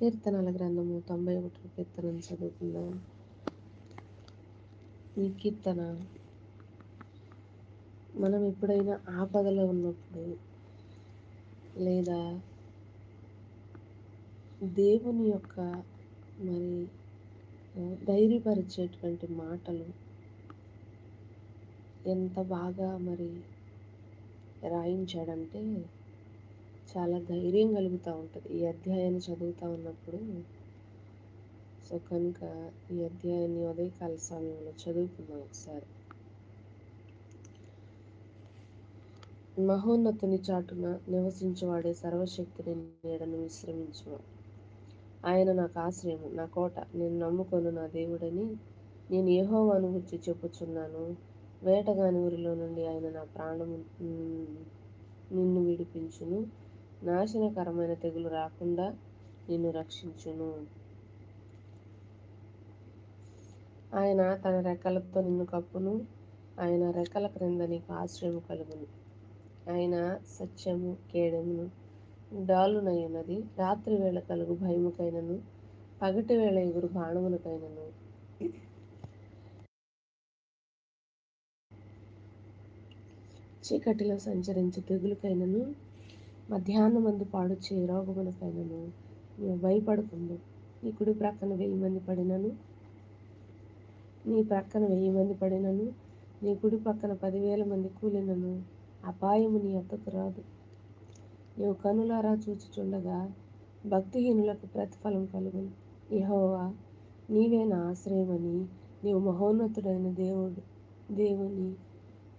కీర్తనల గ్రంథము తొంభై ఒకటి కీర్తనం చదువుకుందాం. ఈ కీర్తన మనం ఎప్పుడైనా ఆపదలో ఉన్నప్పుడు లేదా దేవుని యొక్క మరి ధైర్యపరిచేటువంటి మాటలు ఎంత బాగా మరి రాయించాడంటే చాలా ధైర్యం కలుగుతూ ఉంటుంది. ఈ అధ్యాయాన్ని చదువుతూ ఉన్నప్పుడు సో కనుక ఈ అధ్యాయాన్ని ఉదయకాల సమయంలో చదువుకుందాం ఒకసారి. మహోన్నతుని చాటున నివసించేవాడే సర్వశక్తిని నీడను విశ్రమించు ఆయన నాకు ఆశ్రయము నా కోట. నేను నమ్ముకొను నా దేవుడని నేను ఏహో అనుభూతి చెప్పుచున్నాను. వేటగాని ఊరిలో నుండి ఆయన నా ప్రాణము నిన్ను విడిపించును. నాశనకరమైన తెగులు రాకుండా నిన్ను రక్షించును. ఆయన తన రెక్కలతో నిన్ను కప్పును. ఆయన రెక్కల క్రింద నీకు ఆశ్రయం కలుగును. ఆయన సత్యము కేడమును డాలునయ్యున్నది రాత్రి వేళ కలుగు భయముకైనను. పగటి వేళ ఎగురు బాణమునకైనను. చీకటిలో సంచరించే తెగులుకైనను. మధ్యాహ్నం మందు పాడు రోగమునకైనను నువ్వు భయపడకుండు. నీ కుడి ప్రక్కన వెయ్యి మంది పడినను. నీ ప్రక్కన వెయ్యి మంది పడినను. నీ కుడి పక్కన పదివేల మంది కూలినను. అపాయము నీ అత్తకు రాదు. నీవు కనులారా చూచుచుండగా భక్తిహీనులకు ప్రతిఫలం కలుగును యహోవా నీవే నా ఆశ్రయమని నీవు మహోన్నతుడైన దేవుడు దేవుని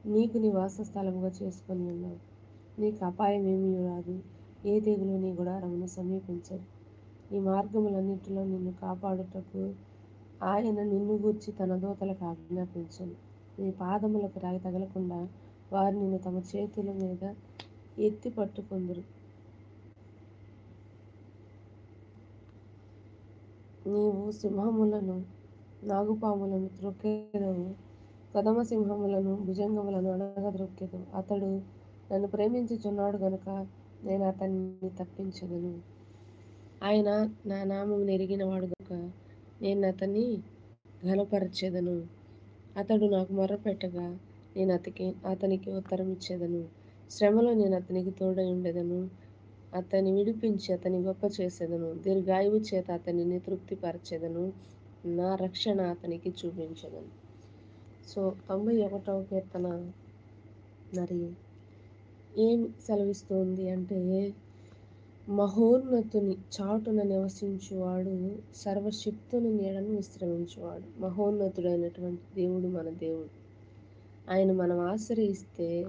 నీకు నివాస స్థలముగా చేసుకొని ఉన్నావు. నీకు అపాయం ఏమీ రాదు. ఏ తెగులు నీ గుడారమును సమీపించదు. నీ మార్గములన్నింటిలో నిన్ను కాపాడుటకు ఆయన నిన్ను గూర్చి తన దూతలకు ఆజ్ఞాపించను. నీ పాదములకు రాయి తగలకుండా వారు నిన్ను తమ చేతుల మీద ఎత్తి పట్టుకుందరు. నీవు సింహములను నాగుపాములను త్రొక్కేదవు. కదమ సింహములను భుజంగములను అనగద్రొక్కేదు అతడు నన్ను ప్రేమించుచున్నాడు గనుక నేను అతన్ని తప్పించగలను. ఆయన నా నామం నెరిగినవాడు గనుక నేను అతన్ని ఘనపరచెదను. అతడు నాకు మొరపెట్టగా నేను అతకి అతనికి ఉత్తరం ఇచ్చేదను. శ్రమలో నేను అతనికి తోడై ఉండేదను. అతన్ని విడిపించి అతని గొప్ప చేసేదను. దీర్ఘాయువు చేత అతనిని తృప్తిపరచేదను. నా రక్షణ అతనికి చూపించదను. సో తొంభై ఒకటవ కీర్తన మరి ఏమి సెలవిస్తోంది అంటే మహోన్నతుని చాటున నివసించువాడు సర్వశక్తుని నీడను విశ్రమించువాడు. మహోన్నతుడైనటువంటి దేవుడు మన దేవుడు. ఆయన మనం ఆశ్రయిస్తే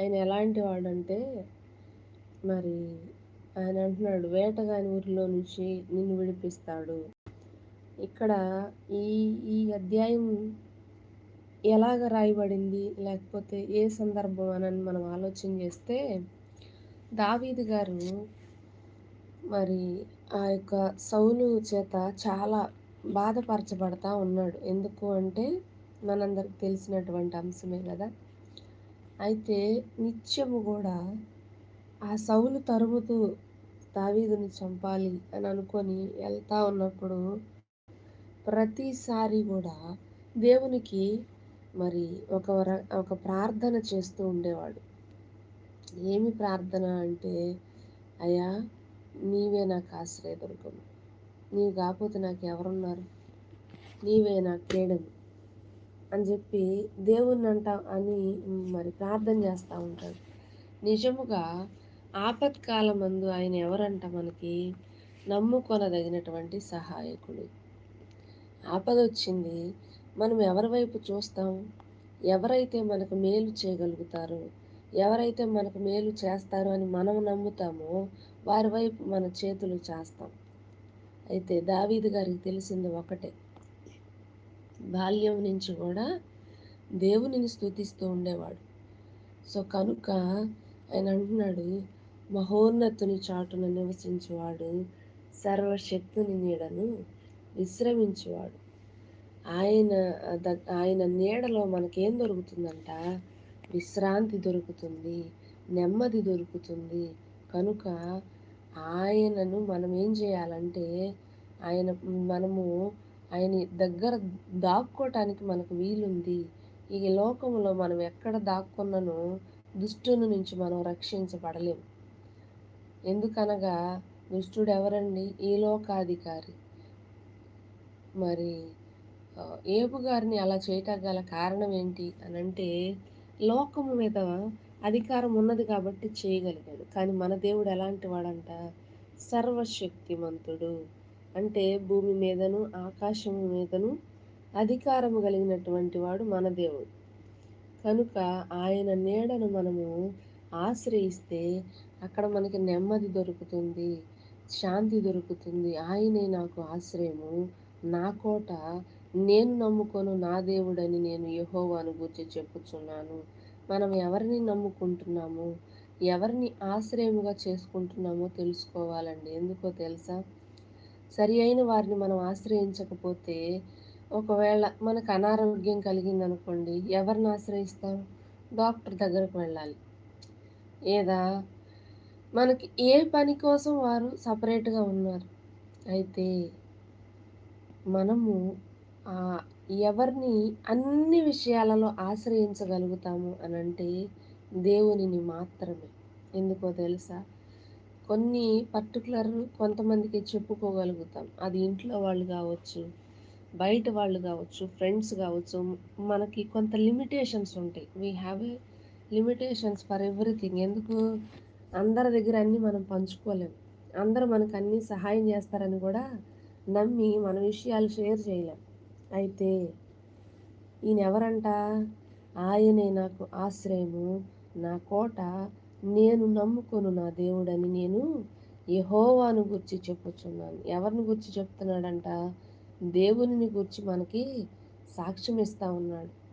ఆయన ఎలాంటి వాడంటే మరి ఆయన అంటున్నాడు వేటగాని ఊరిలో నుంచి నిన్ను విడిపిస్తాడు. ఇక్కడ ఈ ఈ అధ్యాయం ఎలాగ రాయబడింది? లేకపోతే ఏ సందర్భం అని మనం ఆలోచన చేస్తే దావీదు గారు మరి ఆ యొక్క సౌలు చేత చాలా బాధపరచబడతా ఉన్నాడు. ఎందుకు అంటే మనందరికి తెలిసినటువంటి అంశమే కదా. అయితే నిత్యము కూడా ఆ సౌలు తరుముతూ దావీదుని చంపాలి అని అనుకొని వెళ్తా ఉన్నప్పుడు ప్రతిసారి కూడా దేవునికి మరి ఒక ఒక ప్రార్థన చేస్తూ ఉండేవాడు. ఏమి ప్రార్థన అంటే అయ్యా నీవే నాకు ఆశ్రయదుర్గము నీవు కాకపోతే నాకు ఎవరున్నారు నీవే నాకు క్రీడము అని చెప్పి దేవుణ్ణి అంట అని మరి ప్రార్థన చేస్తూ ఉంటాడు. నిజముగా ఆపత్కాలమందు ఆయన ఎవరంట మనకి? నమ్ముకొనదగినటువంటి సహాయకుడు. ఆపద వచ్చింది మనం ఎవరి వైపు చూస్తాం? ఎవరైతే మనకు మేలు చేయగలుగుతారో ఎవరైతే మనకు మేలు చేస్తారో అని మనం నమ్ముతామో వారి వైపు మన చేతులు చేస్తాం. అయితే దావీదు గారికి తెలిసింది ఒకటే. బాల్యం నుంచి కూడా దేవునిని స్థుతిస్తూ ఉండేవాడు. సో కనుక ఆయన అంటున్నాడు మహోన్నతుని చాటున నివసించేవాడు సర్వశక్తుని నీడను విశ్రమించేవాడు. ఆయన ఆయన నీడలో మనకేం దొరుకుతుందంట? విశ్రాంతి దొరుకుతుంది నెమ్మది దొరుకుతుంది. కనుక ఆయనను మనం ఏం చేయాలంటే ఆయన మనము ఆయన దగ్గర దాక్కోవటానికి మనకు వీలుంది. ఈ లోకంలో మనం ఎక్కడ దాక్కున్నను దుష్టుని నుంచి మనం రక్షించబడలేం. ఎందుకనగా దుష్టుడు ఎవరండి ఈ లోకాధికారి. మరి ఏబు గారిని అలా చేయటం గల కారణం ఏంటి అని అంటే లోకము మీద అధికారం ఉన్నది కాబట్టి చేయగలిగాడు. కానీ మన దేవుడు ఎలాంటి వాడంట? సర్వశక్తిమంతుడు. అంటే భూమి మీదను ఆకాశం మీదను అధికారము కలిగినటువంటి వాడు మన దేవుడు. కనుక ఆయన నీడను మనము ఆశ్రయిస్తే అక్కడ మనకి నెమ్మది దొరుకుతుంది శాంతి దొరుకుతుంది. ఆయనే నాకు ఆశ్రయము. నా కోట నేను నమ్ముకొను నా దేవుడని నేను యహోవాను గురించి చెప్పుచున్నాను. మనం ఎవరిని నమ్ముకుంటున్నాము? ఎవరిని ఆశ్రయముగా చేసుకుంటున్నామో తెలుసుకోవాలండి. ఎందుకో తెలుసా? సరి అయిన వారిని మనం ఆశ్రయించకపోతే ఒకవేళ మనకు అనారోగ్యం కలిగిందనుకోండి ఎవరిని ఆశ్రయిస్తాం? డాక్టర్ దగ్గరకు వెళ్ళాలి. ఏదా? మనకి ఏ పని కోసం వారు సపరేట్గా ఉన్నారు? అయితే మనము ఎవరిని అన్ని విషయాలలో ఆశ్రయించగలుగుతాము అని అంటే దేవునిని మాత్రమే. ఎందుకో తెలుసా? కొన్ని పర్టికులర్ కొంతమందికి చెప్పుకోగలుగుతాం. అది ఇంట్లో వాళ్ళు కావచ్చు బయట వాళ్ళు కావచ్చు ఫ్రెండ్స్ కావచ్చు మనకి కొంత లిమిటేషన్స్ ఉంటాయి. We have a limitations for everything ఎందుకు? అందరి దగ్గర అన్నీ మనం పంచుకోలేము అందరూ మనకు అన్నీ సహాయం చేస్తారని కూడా నమ్మి మన విషయాలు షేర్ చేయలేం. అయితే ఈయన ఎవరంట ఆయనే నాకు ఆశ్రయము నా కోట నేను నమ్ముకొను నా దేవుడని నేను యహోవాను గురించి చెప్పుచున్నాను. ఎవరిని గురించి చెప్తున్నాడంట? దేవుని గురించి మనకి సాక్ష్యం ఇస్తూ ఉన్నాడు.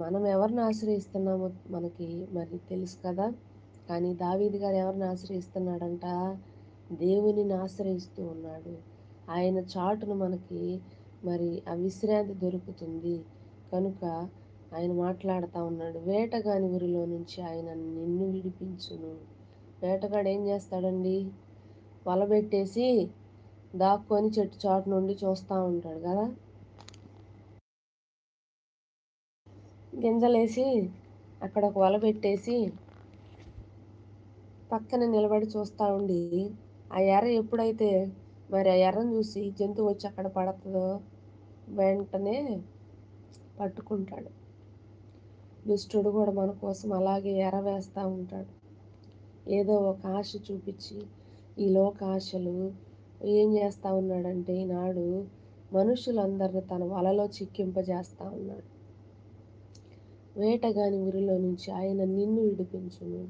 మనం ఎవరిని ఆశ్రయిస్తున్నామో మనకి మరి తెలుసు కదా? కానీ దావీది గారు ఎవరిని ఆశ్రయిస్తున్నాడంట? దేవునిని ఆశ్రయిస్తూ ఉన్నాడు. ఆయన చాటును మనకి మరి ఆ విశ్రాంతి దొరుకుతుంది. కనుక ఆయన మాట్లాడుతూ ఉన్నాడు. వేటగాని ఊరిలో నుంచి ఆయన నిన్ను విడిపించును. వేటగాడు ఏం చేస్తాడండి? వల పెట్టేసి దాక్కొని చెట్టు చాటు నుండి చూస్తూ ఉంటాడు కదా? గింజలేసి అక్కడ ఒక వల పెట్టేసి పక్కన నిలబడి చూస్తూ ఉండి ఆ ఎర్ర ఎప్పుడైతే మరి ఆ ఎర్రను చూసి జంతువు వచ్చి అక్కడ పడుతుందో వెంటనే పట్టుకుంటాడు. దుష్టుడు కూడా మన కోసం అలాగే ఎరవేస్తూ ఉంటాడు. ఏదో ఒక ఆశ చూపించి ఈ లోక ఆశలు ఏం చేస్తూ ఉన్నాడంటే ఈనాడు మనుషులందరిని తన వలలో చిక్కింపజేస్తూ ఉన్నాడు. వేటగాని ఊరిలో నుంచి ఆయన నిన్ను విడిపించును.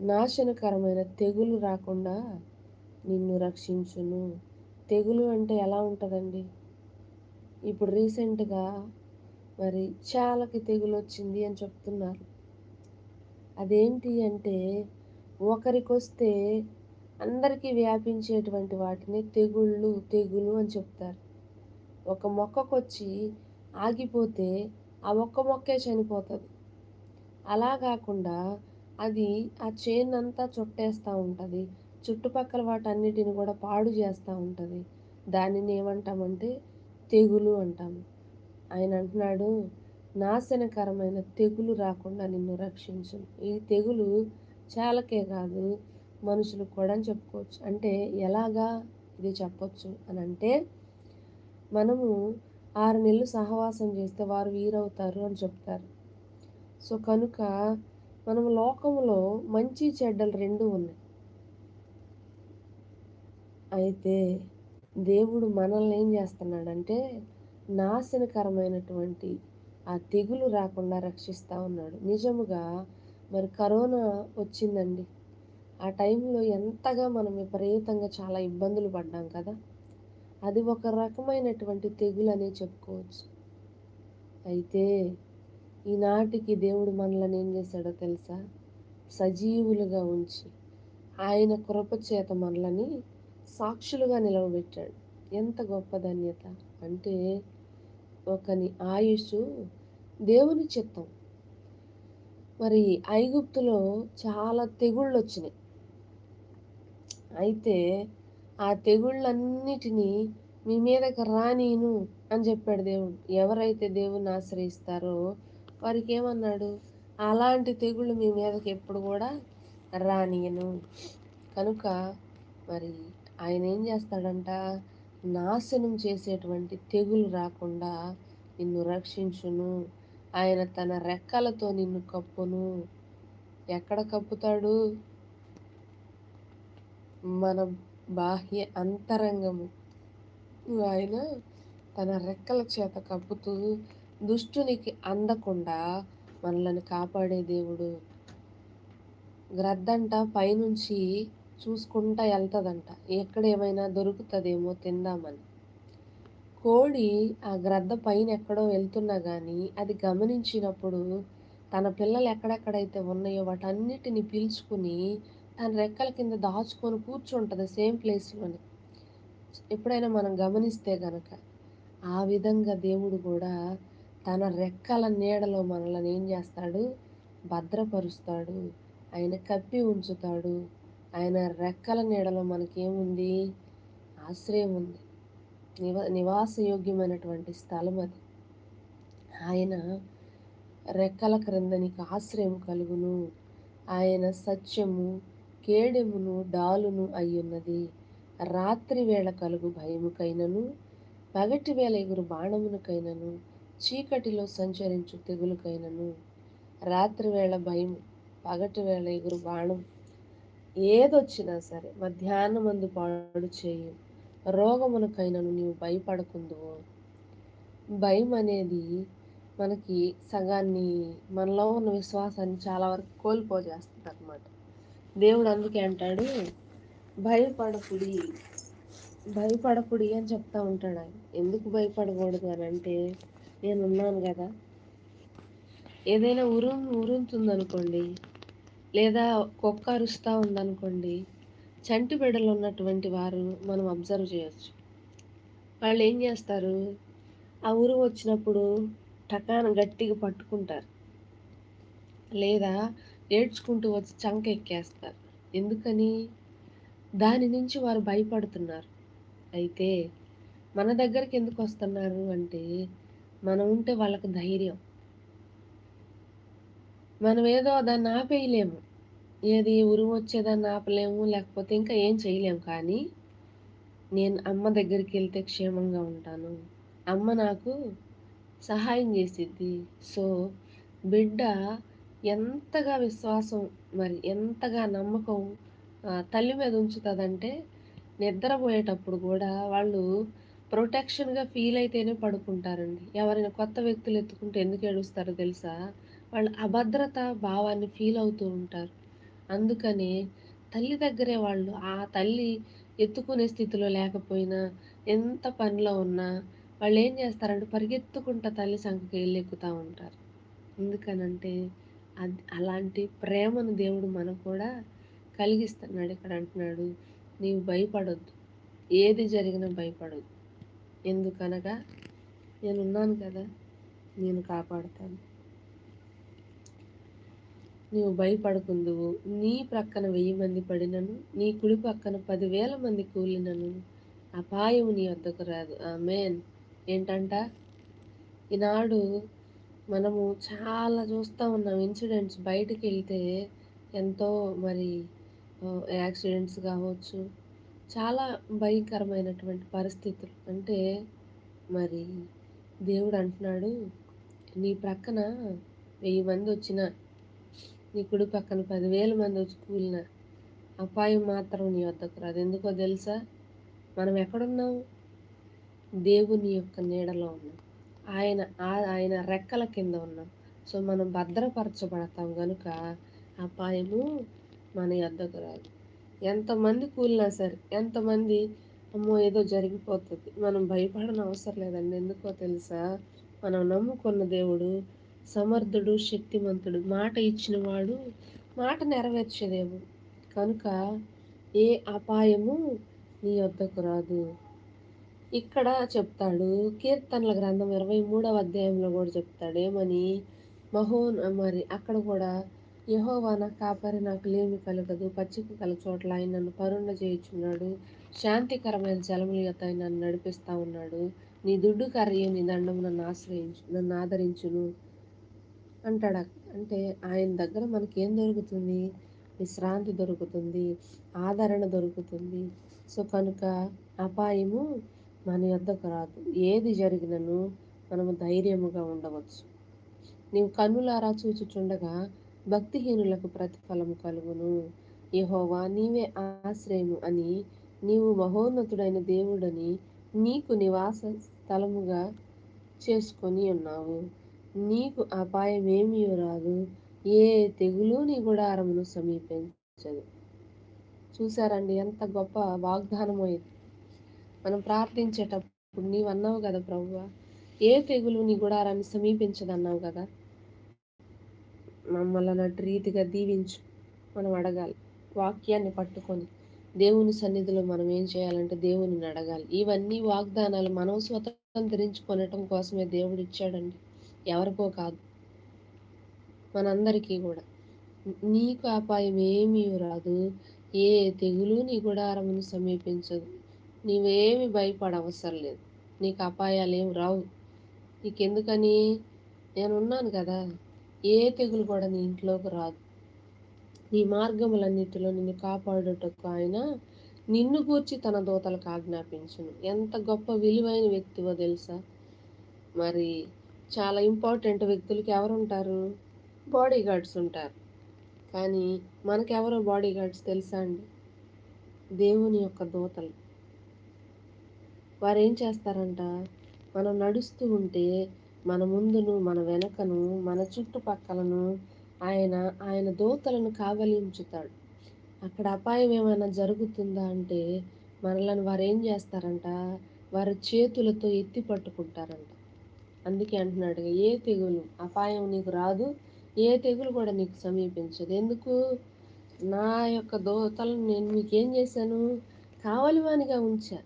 నాశనకరమైన తెగులు రాకుండా నిన్ను రక్షించును. తెగులు అంటే ఎలా ఉంటుందండి? ఇప్పుడు రీసెంట్గా మరి చాలకి తెగులు వచ్చింది అని చెప్తున్నారు. అదేంటి అంటే ఒకరికి వస్తే అందరికీ వ్యాపించేటువంటి వాటిని తెగుళ్ళు తెగులు అని చెప్తారు. ఒక మొక్కకు వచ్చి ఆగిపోతే ఆ ఒక్క మొక్కే చనిపోతుంది. అలా కాకుండా అది ఆ చేను అంతా చుట్టేస్తూ ఉంటుంది. చుట్టుపక్కల వాటన్నిటిని కూడా పాడు చేస్తూ ఉంటుంది. దానిని ఏమంటామంటే తెగులు అంటాము ఆయన అంటున్నాడు నాశనకరమైన తెగులు రాకుండా నిన్ను రక్షించు ఈ తెగులు చాలకే కాదు మనుషులు కూడా అని చెప్పుకోవచ్చు. అంటే ఎలాగా ఇది చెప్పొచ్చు అని అంటే మనము ఆరు నెలలు సహవాసం చేస్తే వారు వీరవుతారు అని చెప్తారు. సో కనుక మనం లోకంలో మంచి చెడ్డలు రెండు ఉన్నాయి. అయితే దేవుడు మనల్ని ఏం చేస్తున్నాడంటే నాశనకరమైనటువంటి ఆ తెగులు రాకుండా రక్షిస్తూ ఉన్నాడు. నిజముగా మరి కరోనా వచ్చిందండి. ఆ టైంలో ఎంతగా మనం విపరీతంగా చాలా ఇబ్బందులు పడ్డాం కదా. అది ఒక రకమైనటువంటి తెగులు అనే చెప్పుకోవచ్చు. అయితే ఈనాటికి దేవుడు మనల్ని ఏం చేశాడో తెలుసా? సజీవులుగా ఉంచి ఆయన కృపచేత మనల్ని సాక్షులుగా నిలవబెట్టాడు. ఎంత గొప్ప ధన్యత! అంటే ఒకని ఆయుష్ దేవుని చిత్తం. మరి ఐగుప్తులో చాలా తెగుళ్ళు వచ్చినాయి అయితే ఆ తెగుళ్ళన్నిటినీ మీ మీదకి రానీను అని చెప్పాడు దేవుడు. ఎవరైతే దేవుణ్ణి ఆశ్రయిస్తారో వారికి ఏమన్నాడు అలాంటి తెగుళ్ళు మీ మీదకి ఎప్పుడు కూడా రానియను. కనుక మరి ఆయన ఏం చేస్తాడంట? నాశనం చేసేటువంటి తెగులు రాకుండా నిన్ను రక్షించును. ఆయన తన రెక్కలతో నిన్ను కప్పును. ఎక్కడ కప్పుతాడు? మన బాహ్య అంతరంగము. ఆయన తన రెక్కల చేత కప్పుతూ దుష్టునికి అందకుండా మనల్ని కాపాడే దేవుడు. గ్రద్దంట పైనుంచి చూసుకుంటా వెళ్తుందంట ఎక్కడ ఏమైనా దొరుకుతుందేమో తిందామని. కోడి ఆ గ్రద్ద పైన ఎక్కడో వెళ్తున్నా కానీ అది గమనించినప్పుడు తన పిల్లలు ఎక్కడెక్కడైతే ఉన్నాయో వాటన్నిటిని పీల్చుకుని తన రెక్కల కింద దాచుకొని కూర్చుంటుంది సేమ్ ప్లేస్లోనే. ఎప్పుడైనా మనం గమనిస్తే గనక ఆ విధంగా దేవుడు కూడా తన రెక్కల నీడలో మనల్ని ఏం చేస్తాడు? భద్రపరుస్తాడు. ఆయన కప్పి ఉంచుతాడు. ఆయన రెక్కల నీడలో మనకేముంది? ఆశ్రయం ఉంది నివ నివాసయోగ్యమైనటువంటి స్థలం అది ఆయన రెక్కల క్రింద నీకు ఆశ్రయం కలుగును. ఆయన సత్యము కేడెమును డాలును అయ్యున్నది. రాత్రి వేళ కలుగు భయముకైనను పగటి వేళ ఎగురు బాణమునకైనను చీకటిలో సంచరించు తెగులుకైనను. రాత్రి వేళ భయం పగటి వేళ ఎగురు బాణం ఏదొచ్చినా సరే మధ్యాహ్నం మందు పాడు చేయు. రోగమునకైనను నీవు భయపడకుందు భయం అనేది మనకి సగాన్ని మనలో ఉన్న విశ్వాసాన్ని చాలా వరకు కోల్పోజేస్తుంది అనమాట దేవుడు అందుకే అంటాడు భయపడకుడి భయపడకుడి అని చెప్తా ఉంటాడు ఆయన. ఎందుకు భయపడకూడదు అని అంటే నేనున్నాను కదా. ఏదైనా ఉరు ఉరుముతుందనుకోండి లేదా కుక్క అరుస్తూ ఉందనుకోండి చంటి బిడ్డలు ఉన్నటువంటి వారు మనం అబ్జర్వ్ చేయొచ్చు. వాళ్ళు ఏం చేస్తారు? ఆ ఊరు వచ్చినప్పుడు టకాన గట్టిగా పట్టుకుంటారు. లేదా ఏడ్చుకుంటూ వచ్చి చంక ఎక్కేస్తారు ఎందుకని? దాని నుంచి వారు భయపడుతున్నారు. అయితే మన దగ్గరికి ఎందుకు వస్తున్నారు అంటే మనం ఉంటే వాళ్ళకు ధైర్యం. మనం ఏదో దాన్ని ఆపేయలేము. ఏది ఉరుము వచ్చేదాన్ని ఆపలేము లేకపోతే ఇంకా ఏం చేయలేము. కానీ నేను అమ్మ దగ్గరికి వెళ్తే క్షేమంగా ఉంటాను. అమ్మ నాకు సహాయం చేసిద్ది. సో బిడ్డ ఎంతగా విశ్వాసం మరి ఎంతగా నమ్మకం తల్లి మీద ఉంచుతుందంటే నిద్రపోయేటప్పుడు కూడా వాళ్ళు ప్రొటెక్షన్గా ఫీల్ అయితేనే పడుకుంటారండి. ఎవరైనా కొత్త వ్యక్తులు ఎత్తుకుంటే ఎందుకు ఏడుస్తారో తెలుసా? వాళ్ళు అభద్రత భావాన్ని ఫీల్ అవుతూ ఉంటారు. అందుకనే తల్లి దగ్గరే వాళ్ళు ఆ తల్లి ఎత్తుకునే స్థితిలో లేకపోయినా ఎంత పనిలో ఉన్నా వాళ్ళు ఏం చేస్తారంటే పరిగెత్తుకుంటా తల్లి సంఖకి వెళ్ళి ఎక్కుతూ ఉంటారు. ఎందుకనంటే అది అలాంటి ప్రేమను దేవుడు మనకు కూడా కలిగిస్తున్నాడు. ఇక్కడ అంటున్నాడు నీవు భయపడొద్దు. ఏది జరిగినా భయపడొద్దు. ఎందుకనగా నేనున్నాను కదా నేను కాపాడుతాను. నీవు భయపడకుందువు. నీ ప్రక్కన వెయ్యి మంది పడినను నీ కుడి పక్కన పదివేల మంది కూలినను. అపాయము నీ వద్దకు రాదు. ఆ మేన్ ఏంటంట? ఈనాడు మనము చాలా చూస్తూ ఉన్నాం ఇన్సిడెంట్స్. బయటికి వెళ్తే ఎంతో మరి యాక్సిడెంట్స్ కావచ్చు. చాలా భయంకరమైనటువంటి పరిస్థితులు. అంటే మరి దేవుడు అంటున్నాడు నీ ప్రక్కన వెయ్యి మంది వచ్చిన నీ కుడి పక్కన పదివేల మంది వచ్చి కూలిన అపాయం మాత్రం నీ వద్దకు రాదు. ఎందుకో తెలుసా? మనం ఎక్కడున్నాం? దేవుని యొక్క నీడలో ఉన్నాం. ఆయన ఆయన రెక్కల కింద ఉన్నాం. సో మనం భద్రపరచబడతాం కనుక అపాయము మన వద్దకు రాదు. ఎంతమంది కూలినా సరే ఎంతమంది అమ్మో ఏదో జరిగిపోతుంది. మనం భయపడనవసరం లేదండి. ఎందుకో తెలుసా? మనం నమ్ముకున్న దేవుడు సమర్థుడు శక్తిమంతుడు. మాట ఇచ్చిన వాడు మాట నెరవేర్చేదేమో. కనుక ఏ అపాయము నీ వద్దకు రాదు. ఇక్కడ చెప్తాడు కీర్తనల గ్రంథం ఇరవై మూడవ అధ్యాయంలో కూడా చెప్తాడు. ఏమని? మహోన్ మరి అక్కడ కూడా యహోవా నా కాపరి నాకు లేమి కలగదు పచ్చిక కల చోట్ల ఆయన నన్ను పరుండ చేయించున్నాడు. శాంతికరమైన జలముల యొక్క ఆయన నన్ను నడిపిస్తా ఉన్నాడు. నీ దుడ్డు కర్రయ్య నీ దండం నన్ను ఆశ్రయించు నన్ను ఆదరించును. అంటాడు? అంటే ఆయన దగ్గర మనకి ఏం దొరుకుతుంది? విశ్రాంతి దొరుకుతుంది ఆదరణ దొరుకుతుంది. సో కనుక అపాయము మన యొద్దకు రాదు. ఏది జరిగినను మనము ధైర్యముగా ఉండవచ్చు. నీవు కన్నులారా చూచుచుండగా భక్తిహీనులకు ప్రతిఫలము కలుగును. యహోవా నీవే ఆశ్రయము అని నీవు మహోన్నతుడైన దేవుడని నీకు నివాస స్థలముగా చేసుకొని ఉన్నావు. నీకు అపాయమేమీ రాదు. ఏ తెగులు నీ గుడారమును సమీపించదు. చూసారండి ఎంత గొప్ప వాగ్దానం ఇది. మనం ప్రార్థించేటప్పుడు నీవు అన్నావు కదా ప్రభు ఏ తెగులు నీ గుడారాన్ని సమీపించదన్నావు కదా? మమ్మల్ని అన్నట్టు రీతిగా దీవించు. మనం అడగాలి. వాక్యాన్ని పట్టుకొని దేవుని సన్నిధిలో మనం ఏం చేయాలంటే దేవుని అడగాలి. ఇవన్నీ వాగ్దానాలు మనం స్వతంత్రించుకొనటం కోసమే దేవుడు ఇచ్చాడండి. ఎవరికో కాదు. మనందరికీ కూడా. నీకు అపాయం ఏమీ రాదు. ఏ తెగులు నీ గుడారమును సమీపించదు. నీవేమి భయపడవసరం లేదు. నీకు అపాయాలు ఏమి రావు. నీకెందుకని? నేనున్నాను కదా. ఏ తెగులు కూడా నీ ఇంట్లోకి రాదు. నీ మార్గములన్నిటిలో నిన్ను కాపాడుటకు ఆయన నిన్ను కూర్చి తన దూతలకు ఆజ్ఞాపించును. ఎంత గొప్ప విలువైన వ్యక్తివో తెలుసా? మరి చాలా ఇంపార్టెంట్ వ్యక్తులకి ఎవరు ఉంటారు బాడీ గార్డ్స్ ఉంటారు. కానీ మనకెవరో బాడీ గార్డ్స్ తెలుసా అండి? దేవుని యొక్క దూతలు. వారు ఏం చేస్తారంట? మనం నడుస్తూ ఉంటే మన ముందును మన వెనకను మన చుట్టుపక్కలను ఆయన ఆయన దూతలను కావలించుతాడు. అక్కడ అపాయం ఏమైనా జరుగుతుందా అంటే మనలను వారు ఏం చేస్తారంట? వారి చేతులతో ఎత్తి పట్టుకుంటారంట. అందుకే అంటున్నాడు ఏ తెగులు? అపాయం నీకు రాదు. ఏ తెగులు కూడా నీకు సమీపించదు. ఎందుకు? నా యొక్క దోతలను నేను మీకేం చేశాను? కావలివానిగా ఉంచా.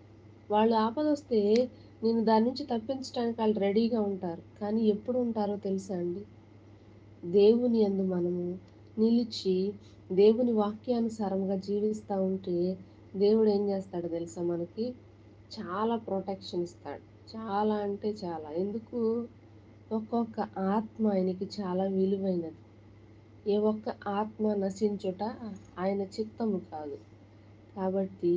వాళ్ళు ఆపదొస్తే నేను దాని నుంచి తప్పించడానికి వాళ్ళు రెడీగా ఉంటారు. కానీ ఎప్పుడు ఉంటారో తెలుసా అండి? దేవుని అందు మనము నిలిచి దేవుని వాక్యానుసారంగా జీవిస్తూ ఉంటే దేవుడు ఏం చేస్తాడు తెలుసా మనకి? చాలా ప్రొటెక్షన్ ఇస్తాడు. చాలా అంటే చాలా. ఎందుకు? ఒక్కొక్క ఆత్మ ఆయనకి చాలా విలువైనది. ఏ ఒక్క ఆత్మ నశించుట ఆయన చిత్తము కాదు. కాబట్టి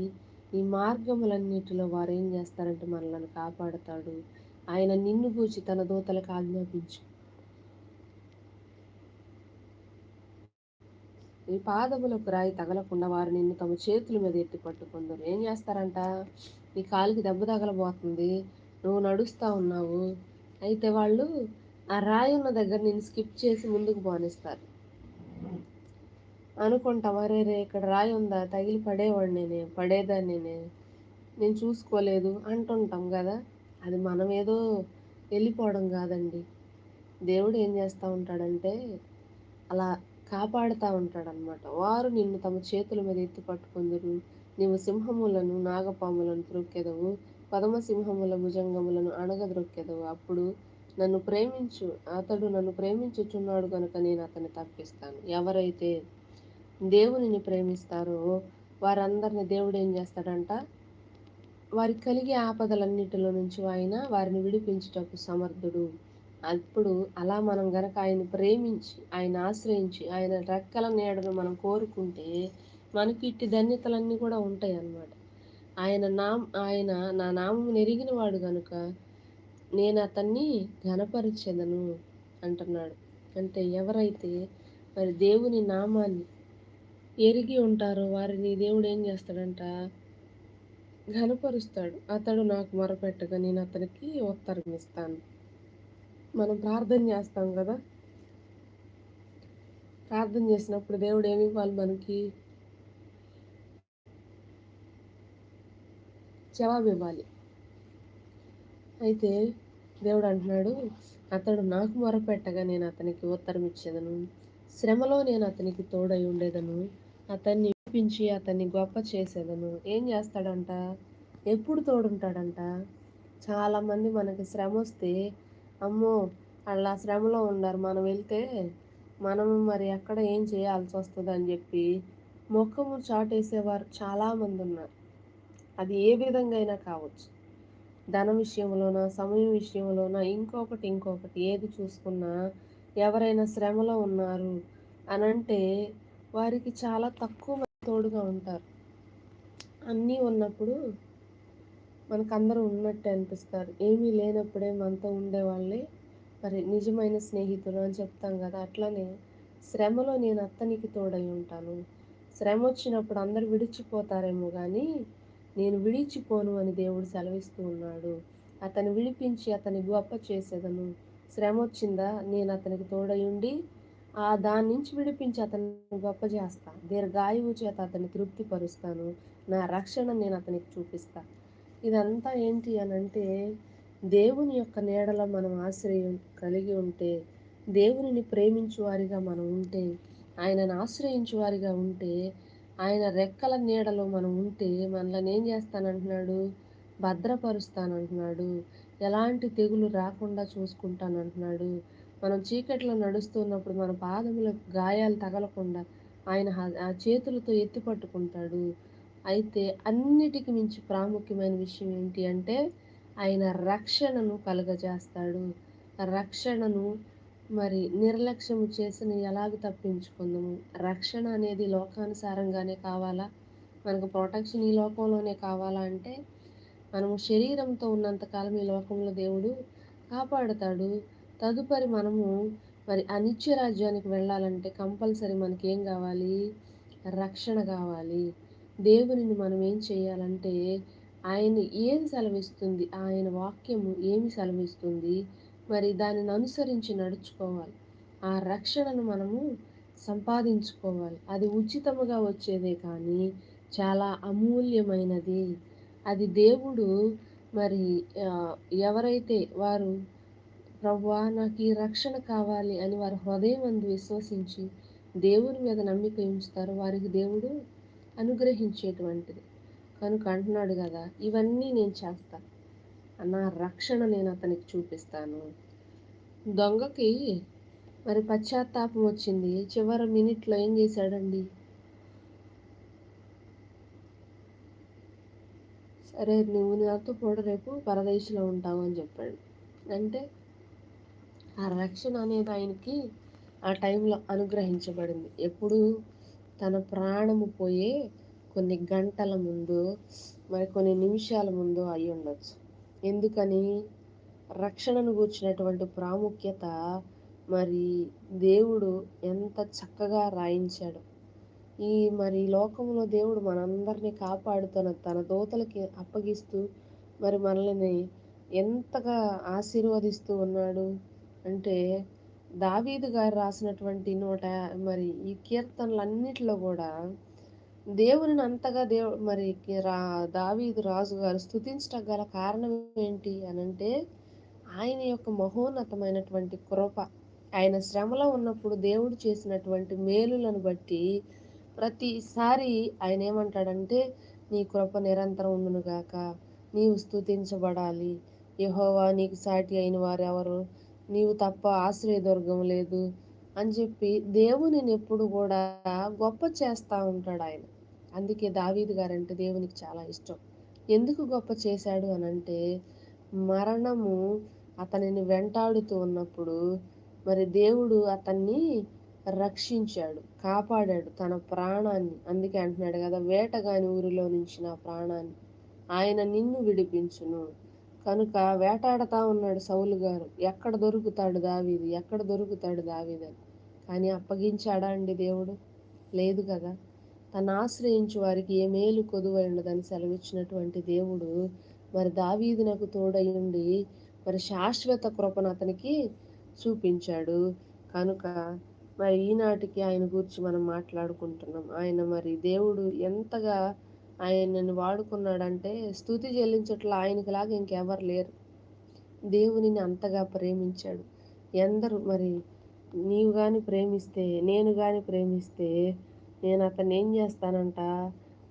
ఈ మార్గములన్నిటిలో వారు ఏం చేస్తారంటే మనల్ని కాపాడుతాడు. ఆయన నిన్ను గూచి తన దూతలకు ఆజ్ఞాపించు. ఈ పాదములకు రాయి తగలకుండా వారు నిన్ను తమ చేతుల మీద ఎత్తి పట్టుకుందరు. ఏం చేస్తారంట? నీ కాలికి దెబ్బ తగలబోతుంది. నువ్వు నడుస్తూ ఉన్నావు. అయితే వాళ్ళు ఆ రాయి ఉన్న దగ్గర నేను స్కిప్ చేసి ముందుకు పోనిస్తారు అనుకుంటాం అరే రే ఇక్కడ రాయి ఉందా? తగిలి పడేవాడినే పడేదాన్నినే నేను. చూసుకోలేదు. అంటుంటాం కదా. అది మనం ఏదో వెళ్ళిపోవడం కాదండి. దేవుడు ఏం చేస్తూ ఉంటాడంటే అలా కాపాడుతూ ఉంటాడనమాట వారు నిన్ను తమ చేతుల మీద ఎత్తి పట్టుకుందరు. నీవు సింహములను నాగపాములను త్రొక్కెదవు. పదమసింహముల భుజంగములను అణగద్రొక్కెదవు అప్పుడు నన్ను ప్రేమించు అతడు నన్ను ప్రేమించుచున్నాడు కనుక నేను అతన్ని తప్పిస్తాను. ఎవరైతే దేవునిని ప్రేమిస్తారో వారందరిని దేవుడు ఏం చేస్తాడంట? వారికి కలిగే ఆపదలన్నిటిలో నుంచి ఆయన వారిని విడిపించుటకు సమర్థుడు. అప్పుడు అలా మనం గనక ఆయన ప్రేమించి ఆయన ఆశ్రయించి ఆయన రెక్కల నీడను మనం కోరుకుంటే మనకి ఇట్టి ధన్యతలన్నీ కూడా ఉంటాయి అన్నమాట ఆయన నామ్ ఆయన నా నామం ఎరిగిన వాడు గనుక నేను అతన్ని ఘనపరిచెదను అంటున్నాడు. అంటే ఎవరైతే మరి దేవుని నామాన్ని ఎరిగి ఉంటారో వారిని దేవుడు ఏం చేస్తాడంట? ఘనపరుస్తాడు. అతడు నాకు మొరపెట్టగా నేను అతనికి ఉత్తరం ఇస్తాను. మనం ప్రార్థన చేస్తాం కదా? ప్రార్థన చేసినప్పుడు దేవుడు ఏమి ఇవ్వాలి మనకి? జవాబు ఇవ్వాలి అయితే దేవుడు అంటున్నాడు అతడు నాకు మొరపెట్టగా నేను అతనికి ఉత్తరం ఇచ్చేదను. శ్రమలో నేను అతనికి తోడై ఉండేదను. అతన్ని ఇప్పించి అతన్ని గొప్ప చేసేదను. ఏం చేస్తాడంట? ఎప్పుడు తోడుంటాడంట? చాలామంది మనకి శ్రమ వస్తే అమ్మో అలా శ్రమలో ఉన్నారు. మనం వెళ్తే మనం మరి ఎక్కడ ఏం చేయాల్సి వస్తుంది అని చెప్పి మొక్కము చాటేసేవారు చాలామంది ఉన్నారు. అది ఏ విధంగా అయినా కావచ్చు. ధన విషయంలోనా సమయం విషయంలోనా ఇంకొకటి ఇంకొకటి ఏది చూసుకున్నా ఎవరైనా శ్రమలో ఉన్నారు అని అంటే వారికి చాలా తక్కువ తోడుగా ఉంటారు. అన్నీ ఉన్నప్పుడు మనకు అందరూ ఉన్నట్టు అనిపిస్తారు. ఏమీ లేనప్పుడే మనతో ఉండేవాళ్ళే మరి నిజమైన స్నేహితులు అని చెప్తాం కదా అట్లనే శ్రమలో నేను అత్తనికి తోడై ఉంటాను. శ్రమ వచ్చినప్పుడు అందరు విడిచిపోతారేమో కానీ నేను విడిచిపోను అని దేవుడు సెలవిస్తూ ఉన్నాడు. అతను విడిపించి అతని గొప్ప చేసేదను. శ్రమ వచ్చిందా? నేను అతనికి తోడై ఉండి ఆ దాని నుంచి విడిపించి అతన్ని గొప్ప చేస్తా. దీర్ఘాయువు చేత అతన్ని తృప్తిపరుస్తాను. నా రక్షణ నేను అతనికి చూపిస్తా. ఇదంతా ఏంటి అని అంటే దేవుని యొక్క నీడలో మనం ఆశ్రయం కలిగి ఉంటే దేవునిని ప్రేమించు వారిగా మనం ఉంటే ఆయనను ఆశ్రయించు వారిగా ఉంటే ఆయన రెక్కల నీడలో మనం ఉంటే మనల్ని ఏం చేస్తానంటున్నాడు? భద్రపరుస్తానంటున్నాడు. ఎలాంటి తెగులు రాకుండా చూసుకుంటానంటున్నాడు. మనం చీకట్లో నడుస్తున్నప్పుడు మన పాదములకు గాయాలు తగలకుండా ఆయన ఆ చేతులతో ఎత్తి పట్టుకుంటాడు. అయితే అన్నిటికి మించి ప్రాముఖ్యమైన విషయం ఏంటి అంటే ఆయన రక్షణను కలుగజేస్తాడు. రక్షణను మరి నిర్లక్ష్యం చేసిన ఎలాగ తప్పించుకుందాము? రక్షణ అనేది లోకానుసారంగానే కావాలా? మనకు ప్రొటెక్షన్ ఈ లోకంలోనే కావాలా అంటే మనము శరీరంతో ఉన్నంతకాలం ఈ లోకంలో దేవుడు కాపాడుతాడు. తదుపరి మనము మరి అనిత్య రాజ్యానికి వెళ్ళాలంటే కంపల్సరీ మనకి ఏం కావాలి? రక్షణ కావాలి. దేవునిని మనం ఏం చేయాలంటే ఆయన ఏం సెలవిస్తుంది? ఆయన వాక్యము ఏమి సెలవిస్తుంది? మరి దానిని అనుసరించి నడుచుకోవాలి. ఆ రక్షణను మనము సంపాదించుకోవాలి. అది ఉచితముగా వచ్చేదే కానీ చాలా అమూల్యమైనది. అది దేవుడు మరి ఎవరైతే వారు ప్రవ్వా నాకు ఈ రక్షణ కావాలి అని వారి హృదయం అందు విశ్వసించి దేవుని మీద నమ్మిక ఉంచుతారు వారికి దేవుడు అనుగ్రహించేటువంటిది. కనుక అంటున్నాడు కదా ఇవన్నీ నేను చేస్తాను నా రక్షణ నేను అతనికి చూపిస్తాను. దొంగకి మరి పశ్చాత్తాపం వచ్చింది. చివరి మినిట్లో ఏం చేశాడండి? సరే నువ్వు నాతో కూడా రేపు పరదేశంలో ఉంటావు అని చెప్పాడు. అంటే ఆ రక్షణ అనేది ఆయనకి ఆ టైంలో అనుగ్రహించబడింది. ఎప్పుడు తన ప్రాణము పోయే కొన్ని గంటల ముందు మరి కొన్ని నిమిషాల ముందు అయి ఉండొచ్చు ఎందుకని? రక్షణను గూర్చినటువంటి ప్రాముఖ్యత మరి దేవుడు ఎంత చక్కగా రాయించాడు. ఈ మరి లోకంలో దేవుడు మనందరినీ కాపాడుతున్న తన దోతలకి అప్పగిస్తూ మరి మనల్ని ఎంతగా ఆశీర్వదిస్తూ ఉన్నాడు. అంటే దావీదు గారు రాసినటువంటి నూట మరి ఈ కీర్తనలన్నిటిలో కూడా దేవుని అంతగా దేవు మరి రా దావీదు రాజు గారు స్థుతించటం గల కారణం ఏంటి అని అంటే ఆయన యొక్క మహోన్నతమైనటువంటి కృప. ఆయన శ్రమలో ఉన్నప్పుడు దేవుడు చేసినటువంటి మేలులను బట్టి ప్రతిసారి ఆయన ఏమంటాడంటే నీ కృప నిరంతరం ఉండునుగాక నీవు స్థుతించబడాలి యహోవా నీకు సాటి అయిన వారు ఎవరు? నీవు తప్ప ఆశ్రయదుర్గం లేదు. అని చెప్పి దేవుని ఎప్పుడు కూడా గొప్ప చేస్తూ ఉంటాడు ఆయన. అందుకే దావీద్ గారంటే దేవునికి చాలా ఇష్టం. ఎందుకు గొప్ప చేశాడు అని అంటే మరణము అతనిని వెంటాడుతూ ఉన్నప్పుడు మరి దేవుడు అతన్ని రక్షించాడు కాపాడాడు తన ప్రాణాన్ని. అందుకే అంటున్నాడు కదా వేటగాని ఊరిలో నుంచి నా ప్రాణాన్ని ఆయన నిన్ను విడిపించును. కనుక వేటాడుతూ ఉన్నాడు సౌలు గారు ఎక్కడ దొరుకుతాడు దావీది ఎక్కడ దొరుకుతాడు దావీదని కానీ అప్పగించాడా అండి దేవుడు? లేదు కదా. తను ఆశ్రయించు వారికి ఏ మేలు కొదువై సెలవిచ్చినటువంటి దేవుడు మరి దావీదునకు తోడయుండి మరి శాశ్వత కృపను అతనికి చూపించాడు. కనుక మరి ఈనాటికి ఆయన గురించి మనం మాట్లాడుకుంటున్నాం. ఆయన మరి దేవుడు ఎంతగా ఆయనను వాడుకున్నాడంటే స్థుతి చెల్లించట్ల ఆయనకి లాగా ఇంకెవరు లేరు. దేవునిని అంతగా ప్రేమించాడు. ఎందరు మరి నీవు కానీ ప్రేమిస్తే నేను కానీ ప్రేమిస్తే నేను అతన్ని ఏం చేస్తానంట?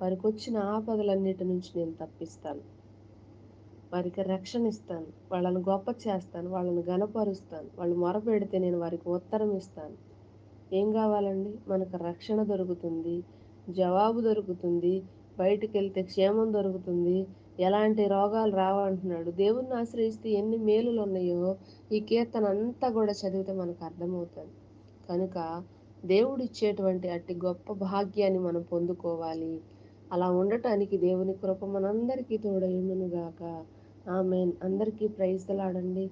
వారికి వచ్చిన ఆపదలన్నిటి నుంచి నేను తప్పిస్తాను. వారికి రక్షణ ఇస్తాను వాళ్ళని గొప్ప చేస్తాను. వాళ్ళని గనపరుస్తాను వాళ్ళు మొరపెడితే నేను వారికి ఉత్తరం ఇస్తాను. ఏం కావాలండి? మనకు రక్షణ దొరుకుతుంది జవాబు దొరుకుతుంది బయటికి వెళ్తే క్షేమం దొరుకుతుంది. ఎలాంటి రోగాలు రావంటున్నాడు. దేవుణ్ణి ఆశ్రయిస్తే ఎన్ని మేలులు ఉన్నాయో ఈ కీర్తన అంతా కూడా చదివితే మనకు అర్థమవుతుంది. కనుక దేవుడు ఇచ్చేటువంటి అట్టి గొప్ప భాగ్యాన్ని మనం పొందుకోవాలి. అలా ఉండటానికి దేవుని కృప మనందరికీ తోడైందునుగాక ఆమెన్. అందరికీ ప్రైజ్లాడండి